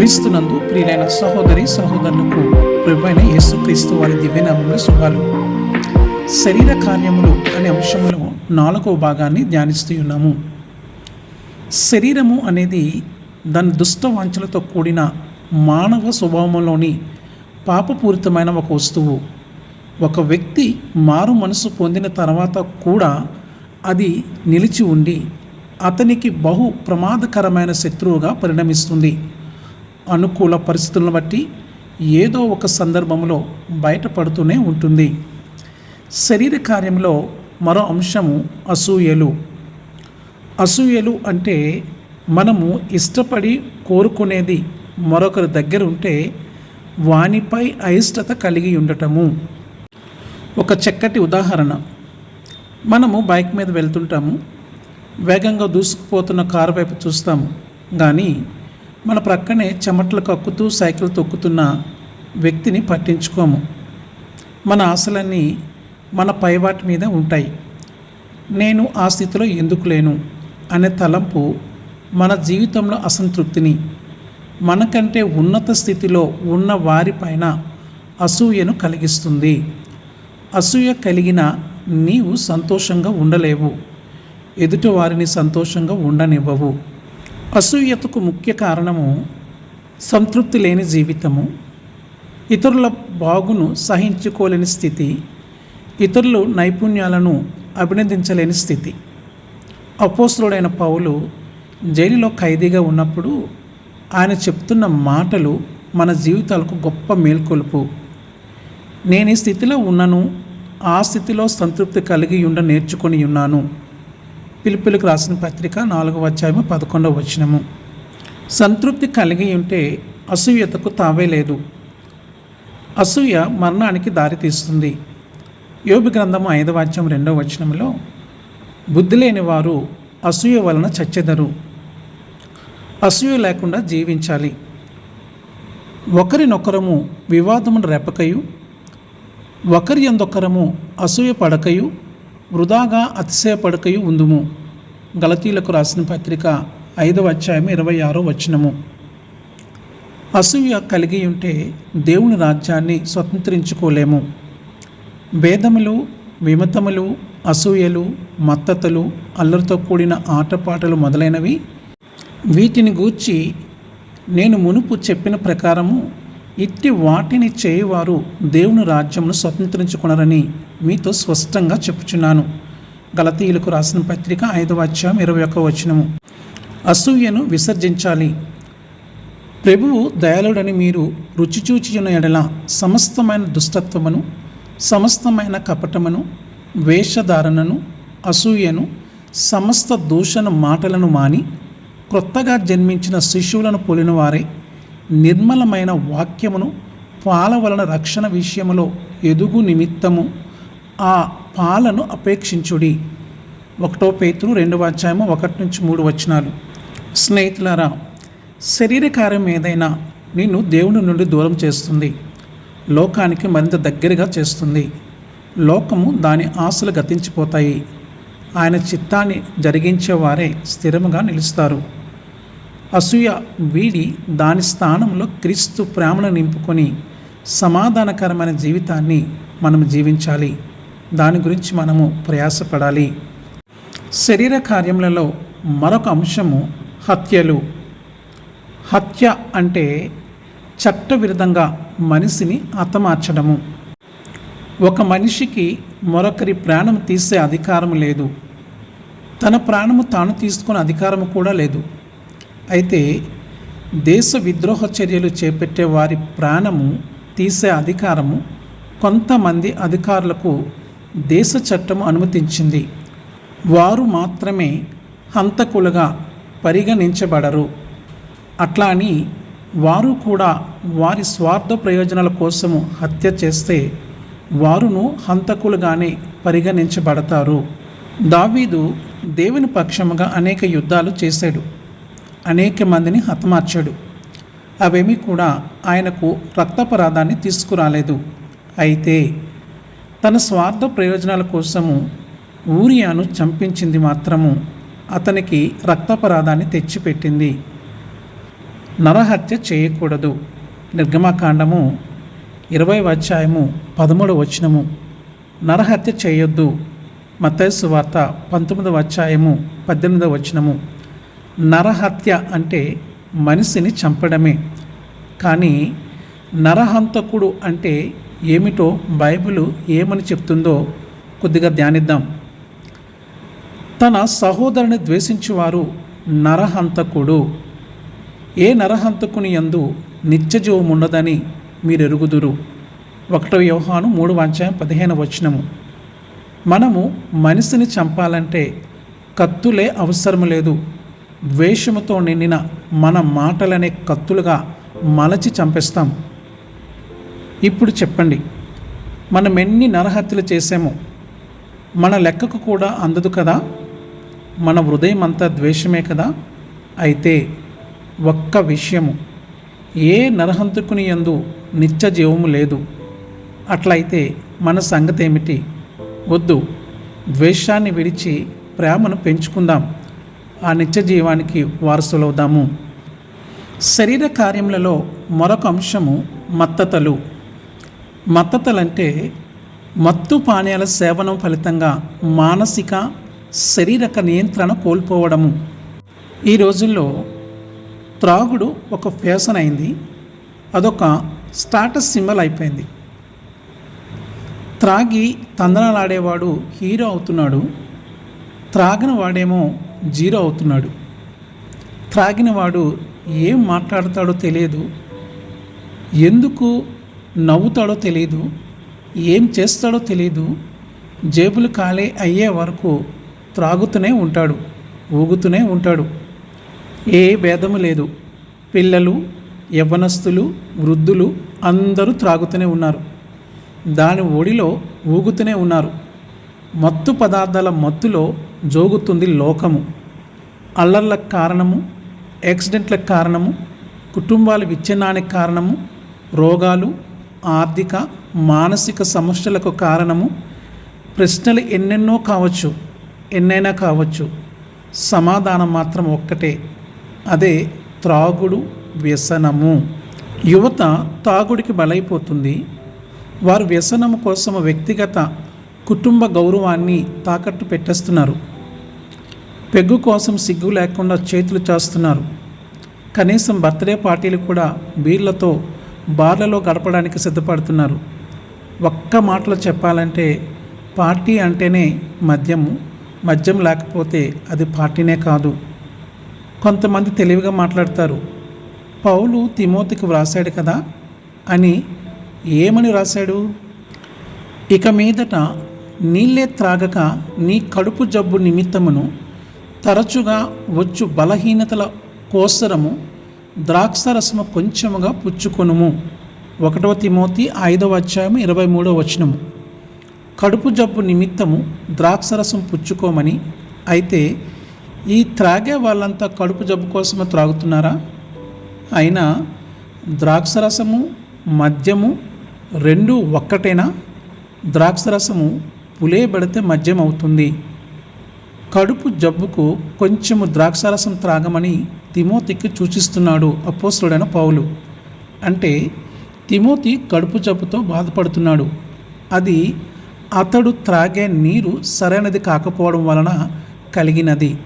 క్రీస్తునందు ప్రియులైన సహోదరి సహోదరులకు ప్రభువైన యేసుక్రీస్తు వారి దివ్యనామంలో శుభాలు. శరీర కార్యములు అనే అంశంలో నాలుగవ భాగాన్ని ధ్యానిస్తూ ఉన్నాము. శరీరము అనేది దాని దుష్ట వాంఛలతో కూడిన మానవ స్వభావంలోని పాపపూరితమైన ఒక వస్తువు. ఒక వ్యక్తి మారు మనసు పొందిన తర్వాత కూడా అది నిలిచి ఉండి అతనికి బహు ప్రమాదకరమైన శత్రువుగా పరిణమిస్తుంది. అనుకూల పరిస్థితులను బట్టి ఏదో ఒక సందర్భంలో బయటపడుతూనే ఉంటుంది. శరీర కార్యంలో మరో అంశము అసూయలు. అసూయలు అంటే మనము ఇష్టపడి కోరుకునేది మరొకరి దగ్గర ఉంటే వానిపై అయిష్టత కలిగి ఉండటము. ఒక చక్కటి ఉదాహరణ. మనము బైక్ మీద వెళ్తుంటాము. వేగంగా దూసుకుపోతున్న కారు వైపు చూస్తాము. కానీ మన ప్రక్కనే చెమటలు కక్కుతూ సైకిల్ తొక్కుతున్న వ్యక్తిని పట్టించుకోము. మన ఆశలన్నీ మన పైవాటి మీద ఉంటాయి. నేను ఆ స్థితిలో ఎందుకు లేను? అనే తలంపు మన జీవితంలో అసంతృప్తిని మనకంటే ఉన్నత స్థితిలో ఉన్న వారిపైన అసూయను కలిగిస్తుంది. అసూయ కలిగిన నీవు సంతోషంగా ఉండలేవు. ఎదుటి వారిని సంతోషంగా ఉండనివ్వవు. అసూయతకు ముఖ్య కారణము సంతృప్తి లేని జీవితము. ఇతరుల బాగును సహించుకోలేని స్థితి. ఇతరులు నైపుణ్యాలను అభినందించలేని స్థితి. అపోసులుడైన పౌలు జైలులో ఖైదీగా ఉన్నప్పుడు ఆయన చెప్తున్న మాటలు మన జీవితాలకు గొప్ప మేల్కొలుపు. నేను ఈ స్థితిలో ఉన్నను ఆ స్థితిలో సంతృప్తి కలిగి ఉండ నేర్చుకొని ఉన్నాను. పిలుపులకు రాసిన పత్రిక నాలుగవ అధ్యాయము పదకొండవ వచనము. సంతృప్తి కలిగి ఉంటే అసూయతకు తావే లేదు. అసూయ మరణానికి దారితీస్తుంది యోగి గ్రంథము ఐదవ అధ్యాయం రెండవ వచనంలో బుద్ధి లేని వారు అసూయ వలన చచ్చెదరు. అసూయ లేకుండా జీవించాలి. ఒకరినొకరము వివాదమును రేపకయు ఒకరి ఎందొకరము అసూయ పడకయు వృధాగా అతిశయపడకయు ఉందుము. గలతీలకు రాసిన పత్రిక ఐదవ అధ్యాయం ఇరవై ఆరో వచనము. అసూయ కలిగి ఉంటే దేవుని రాజ్యాన్ని స్వతంత్రించుకోలేము. భేదములు విమతములు అసూయలు మత్తతలు అల్లరితో కూడిన ఆటపాటలు మొదలైనవి వీటిని గూర్చి నేను మునుపు చెప్పిన ప్రకారము ఇట్టి వాటిని చేయువారు దేవుని రాజ్యమును స్వతంత్రించుకున్నారని మీతో స్పష్టంగా చెప్పుచున్నాను. గలతీయులకు రాసిన పత్రిక ఐదవ అధ్యాయం ఇరవై ఒక్క వచనము. అసూయను విసర్జించాలి. ప్రభువు దయాళుడని మీరు రుచి చూచిన ఎడల సమస్తమైన దుష్టత్వమును సమస్తమైన కపటమును వేషధారణను అసూయను సమస్త దూషణ మాటలను మాని క్రొత్తగా జన్మించిన శిశువులను పోలిన వారే నిర్మలమైన వాక్యమును పాల వలన రక్షణ విషయములో ఎదుగు నిమిత్తము ఆ పాలను అపేక్షించుడి. ఒకటో పేతురు రెండవ అధ్యాయము ఒకటి నుంచి మూడు వచనాలు. స్నేహితులారా శరీర కార్యం ఏదైనా నిన్ను దేవుని నుండి దూరం చేస్తుంది. లోకానికి మరింత దగ్గరగా చేస్తుంది. లోకము దాని ఆశలు గతించిపోతాయి. ఆయన చిత్తాన్ని జరిగించేవారే స్థిరముగా నిలుస్తారు. అసూయ వీడి దాని స్థానంలో క్రీస్తు ప్రేమను నింపుకొని సమాధానకరమైన జీవితాన్ని మనం జీవించాలి. దాని గురించి మనము ప్రయాసపడాలి. శరీర కార్యములలో మరొక అంశము హత్యలు. హత్య అంటే చట్టవిరుద్ధంగా మనిషిని హతమార్చడము. ఒక మనిషికి మరొకరి ప్రాణం తీసే అధికారం లేదు. తన ప్రాణము తాను తీసుకునే అధికారం కూడా లేదు. అయితే దేశ విద్రోహ చర్యలు చేపట్టే వారి ప్రాణము తీసే అధికారము కొంతమంది అధికారులకు దేశ చట్టం అనుమతించింది. వారు మాత్రమే హంతకులుగా పరిగణించబడరు. అట్లా అని వారు కూడా వారి స్వార్థ ప్రయోజనాల కోసము హత్య చేస్తే వారును హంతకులుగానే పరిగణించబడతారు. దావీదు దేవుని పక్షముగా అనేక యుద్ధాలు చేశాడు. అనేక మందిని హతమార్చాడు. అవేమీ కూడా ఆయనకు రక్తపరాధాన్ని తీసుకురాలేదు. అయితే తన స్వార్థ ప్రయోజనాల కోసము ఊరియాను చంపించింది మాత్రము అతనికి రక్తపరాధాన్ని తెచ్చిపెట్టింది. నరహత్య చేయకూడదు. నిర్గమకాండము ఇరవై అధ్యాయము పదమూడు వచనము. నరహత్య చేయొద్దు. మత్తైసు వార్త పంతొమ్మిదవ అధ్యాయము పద్దెనిమిదవ వచనము. నరహత్య అంటే మనిషిని చంపడమే. కానీ నరహంతకుడు అంటే ఏమిటో బైబిల్ ఏమని చెప్తుందో కొద్దిగా ధ్యానిద్దాం. తన సహోదరుని ద్వేషించువారు నరహంతకుడు. ఏ నరహంతకుని యందు నిత్యజీవం ఉండదని మీరు ఎరుగుదురు ఒకటో వ్యవహాను మూడు అధ్యాయం పదిహేను వచనము. మనము మనిషిని చంపాలంటే కత్తులే అవసరం లేదు. ద్వేషముతో నిండిన మన మాటలనే కత్తులుగా మలచి చంపేస్తాం. ఇప్పుడు చెప్పండి. మనం ఎన్ని నరహత్యలు చేసామో మన లెక్కకు కూడా అందదు కదా? మన హృదయం అంతా ద్వేషమే కదా? అయితే ఒక్క విషయము ఏ నరహంతకుని ఎందు నిత్య జీవము లేదు. అట్లయితే మన సంగతి ఏమిటి వద్దు ద్వేషాన్ని విడిచి ప్రేమను పెంచుకుందాం. ఆ నిత్య జీవానికి వారసులవుదాము. శరీర కార్యములలో మరొక అంశము మత్తతలు. మత్తతలంటే మత్తు పానీయాల సేవనం ఫలితంగా మానసిక శారీరక నియంత్రణ కోల్పోవడము. ఈ రోజుల్లో త్రాగుడు ఒక ఫ్యాషన్ అయింది. అదొక స్టాటస్ సింబల్ అయిపోయింది. త్రాగి తందనాలాడేవాడు హీరో అవుతున్నాడు. త్రాగిన వాడేమో జీరో అవుతున్నాడు. త్రాగిన వాడు ఏం మాట్లాడతాడో తెలియదు. ఎందుకు నవ్వుతాడో తెలియదు ఏం చేస్తాడో తెలియదు జేబులు ఖాళీ అయ్యే వరకు త్రాగుతూనే ఉంటాడు ఊగుతూనే ఉంటాడు. ఏ భేదము లేదు. పిల్లలు యవ్వనస్తులు వృద్ధులు అందరూ త్రాగుతూనే ఉన్నారు. దాని ఒడిలో ఊగుతూనే ఉన్నారు. మత్తు పదార్థాల మత్తులో జోగుతుంది లోకము. అల్లర్లకు కారణము యాక్సిడెంట్లకు కారణము కుటుంబాల విచ్ఛిన్నానికి కారణము రోగాలు ఆర్థిక మానసిక సమస్యలకు కారణము. ప్రశ్నలు ఎన్నెన్నో కావచ్చు ఎన్నైనా కావచ్చు. సమాధానం మాత్రం ఒక్కటే. అదే త్రాగుడు వ్యసనము. యువత తాగుడికి బలైపోతుంది. వారు వ్యసనము కోసం వ్యక్తిగత కుటుంబ గౌరవాన్ని తాకట్టు పెట్టేస్తున్నారు. పెగ్గు కోసం సిగ్గు లేకుండా చేతులు చేస్తున్నారు. కనీసం బర్త్డే పార్టీలు కూడా బీర్లతో బార్లలో గడపడానికి సిద్ధపడుతున్నారు. ఒక్క మాటలో చెప్పాలంటే పార్టీ అంటేనే మద్యము మద్యం లేకపోతే అది పార్టీనే కాదు. కొంతమంది తెలివిగా మాట్లాడతారు. పౌలు తిమోతికి వ్రాసాడు కదా? అని ఏమని రాశాడు ఇక మీదట నీళ్ళే త్రాగక నీ కడుపు జబ్బు నిమిత్తమును తరచుగా వచ్చు బలహీనతల కోసరము ద్రాక్షరసము కొంచెముగా పుచ్చుకొనుము. ఒకటవ తిమోతి ఐదవ అధ్యాయం ఇరవై మూడవ వచనము. కడుపు జబ్బు నిమిత్తము ద్రాక్షరసం పుచ్చుకోమని అయితే ఈ త్రాగే వాళ్ళంతా కడుపు జబ్బు కోసమే త్రాగుతున్నారా? అయినా ద్రాక్షరసము మద్యము రెండు ఒక్కటేనా? ద్రాక్షరసము పులేబడితే మద్యం అవుతుంది కడుపు జబ్బుకు కొంచెము ద్రాక్షారసం త్రాగమని తిమోతికి సూచిస్తున్నాడు అపోస్తుడైన పౌలు. అంటే తిమోతి కడుపు జబ్బుతో బాధపడుతున్నాడు. అది అతడు త్రాగే నీరు సరైనది కాకపోవడం వలన కలిగినది.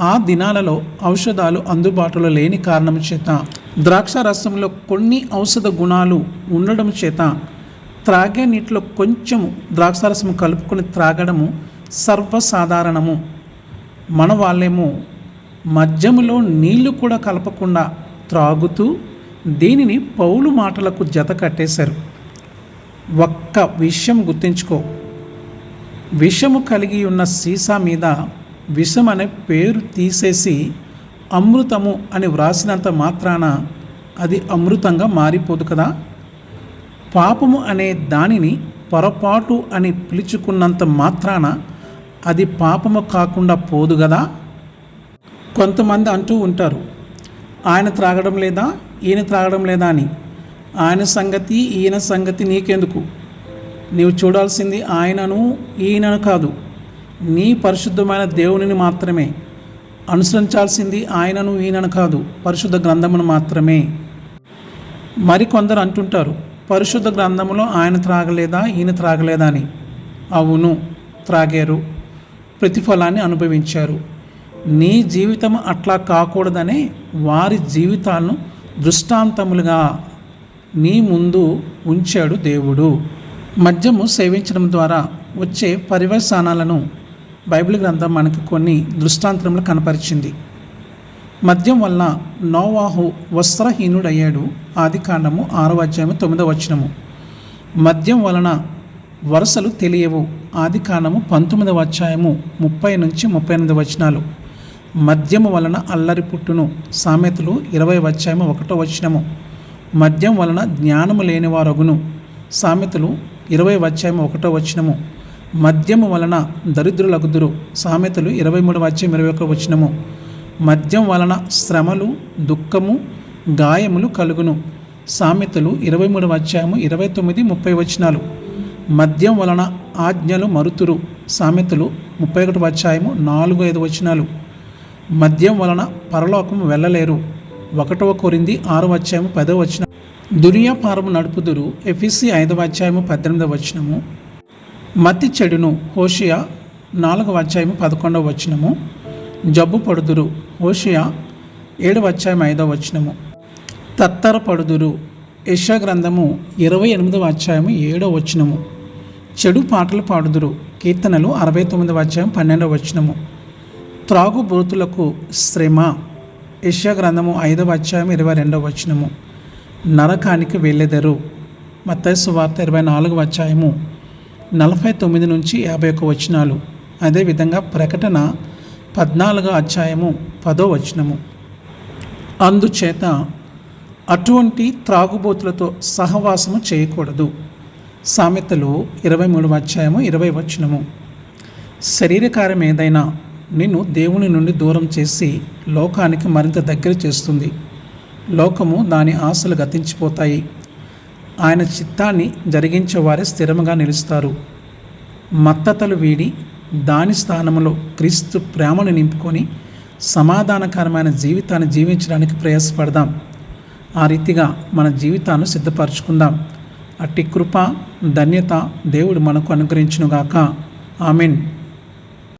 ఆ దినాలలో ఔషధాలు అందుబాటులో లేని కారణం చేత ద్రాక్ష రసంలో కొన్ని ఔషధ గుణాలు ఉండడం చేత త్రాగే నీటిలో కొంచెం ద్రాక్షారసం కలుపుకొని త్రాగడము సర్వసాధారణము. మన వాళ్ళేమో మద్యములో నీళ్ళు కూడా కలపకుండా త్రాగుతూ దీనిని పౌలు మాటలకు జత కట్టేశారు. ఒక్క విషయం గుర్తించుకో. విషము కలిగి ఉన్న సీసా మీద విషం అనే పేరు తీసేసి అమృతము అని వ్రాసినంత మాత్రాన అది అమృతంగా మారిపోదు కదా? పాపము అనే దానిని పొరపాటు అని పిలుచుకున్నంత మాత్రాన అది పాపము కాకుండా పోదు కదా? కొంతమంది అంటూ ఉంటారు ఆయన త్రాగడం లేదా? ఈయన త్రాగడం లేదా అని. ఆయన సంగతి ఈయన సంగతి నీకెందుకు? నీవు చూడాల్సింది ఆయనను ఈయనను కాదు. నీ పరిశుద్ధమైన దేవునిని మాత్రమే. అనుసరించాల్సింది ఆయనను ఈయనను కాదు. పరిశుద్ధ గ్రంథమును మాత్రమే. మరికొందరు అంటుంటారు పరిశుద్ధ గ్రంథములో ఆయన త్రాగలేదా? ఈయన త్రాగలేదా? అని. అవును త్రాగారు. ప్రతిఫలాన్ని అనుభవించారు. నీ జీవితం అట్లా కాకూడదనే వారి జీవితాలను దృష్టాంతములుగా నీ ముందు ఉంచాడు దేవుడు. మద్యము సేవించడం ద్వారా వచ్చే పరివసానాలను బైబిల్ గ్రంథం మనకు కొన్ని దృష్టాంతములు కనపరిచింది. మద్యం వలన నోవాహు వస్త్రహీనుడయ్యాడు. ఆది కాండము ఆరో అధ్యాయము తొమ్మిదవ వచనము. మద్యం వలన వరుసలు తెలియవు. ఆది కాండము పంతొమ్మిదవ అధ్యాయము ముప్పై నుంచి ముప్పై ఎనిమిది వచనాలు. మద్యము వలన అల్లరి పుట్టును. సామెతలు ఇరవై అధ్యాయము ఒకటో వచ్చినము మద్యం వలన జ్ఞానము లేనివారగును. సామెతలు ఇరవై వచ్చాయము ఒకటో వచ్చినము మద్యము వలన దరిద్రులగుదురు. సామెతలు ఇరవై మూడు అధ్యాయం ఇరవై ఒక వచ్చినము మద్యం వలన శ్రమలు దుఃఖము గాయములు కలుగును. సామెతలు ఇరవై మూడు వచ్చాయము ఇరవై తొమ్మిది ముప్పై వచనాలు. మద్యం వలన ఆజ్ఞలు మరుతురు. సామెతలు ముప్పై ఒకటి వచ్చాయము నాలుగు ఐదు వచనాలు. మద్యం వలన పరలోకం వెళ్ళలేరు. ఒకటవ కొరింది ఆరు అధ్యాయము పదవ వచ్చిన దుర్యాపారము నడుపుదురు. ఎఫ్ఎస్సి ఐదవ అధ్యాయము పద్దెనిమిదవ వచనము. మతి చెడును హోషియా నాలుగవ అధ్యాయము పదకొండవ వచనము. జబ్బు పడుదురు. హోషియా ఏడవ అధ్యాయం ఐదవ వచనము. తత్తర పడుదురు. యశా గ్రంథము ఇరవై ఎనిమిదవ అధ్యాయము ఏడవ వచనము. చెడు పాటలు పాడుదురు. కీర్తనలు అరవై తొమ్మిదవ అధ్యాయం పన్నెండవ వచనము. త్రాగుబోతులకు శ్రమ. యశా గ్రంథము ఐదవ అధ్యాయం ఇరవై రెండవ వచనము. నరకానికి వెళ్ళెదరు. మత్తయి వార్త ఇరవై నాలుగవ అధ్యాయము నలభై తొమ్మిది నుంచి యాభై ఒక్క వచనాలు. అదేవిధంగా ప్రకటన పద్నాలుగో అధ్యాయము పదో వచనము. అందుచేత అటువంటి త్రాగుబోతులతో సహవాసము చేయకూడదు. సామెతలు ఇరవై మూడవ అధ్యాయము ఇరవై వచనము. శరీరకారం ఏదైనా నిన్ను దేవుని నుండి దూరం చేసి లోకానికి మరింత దగ్గర చేస్తుంది. లోకము దాని ఆశలు గతించిపోతాయి. ఆయన చిత్తాన్ని జరిగించేవారే స్థిరంగా నిలుస్తారు. మత్తతలు వీడి దాని స్థానంలో క్రీస్తు ప్రేమను నింపుకొని సమాధానకరమైన జీవితాన్ని జీవించడానికి ప్రయాసపడదాం. ఆ రీతిగా మన జీవితాన్ని సిద్ధపరచుకుందాం. అట్టి కృప ధన్యత దేవుడు మనకు అనుగ్రహించునుగాక. ఆమెన్.